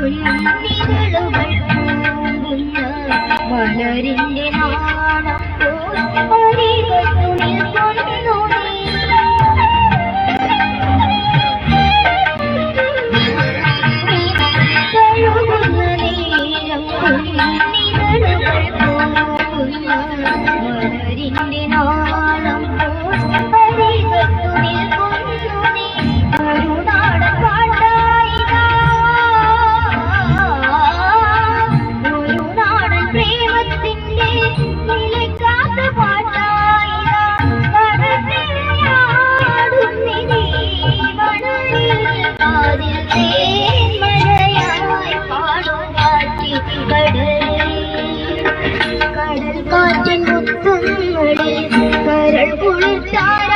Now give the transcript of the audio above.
പുല്ലാത്തികളുകൾ പൂങ്കുന്ന മലരിന്റെ നാണം God.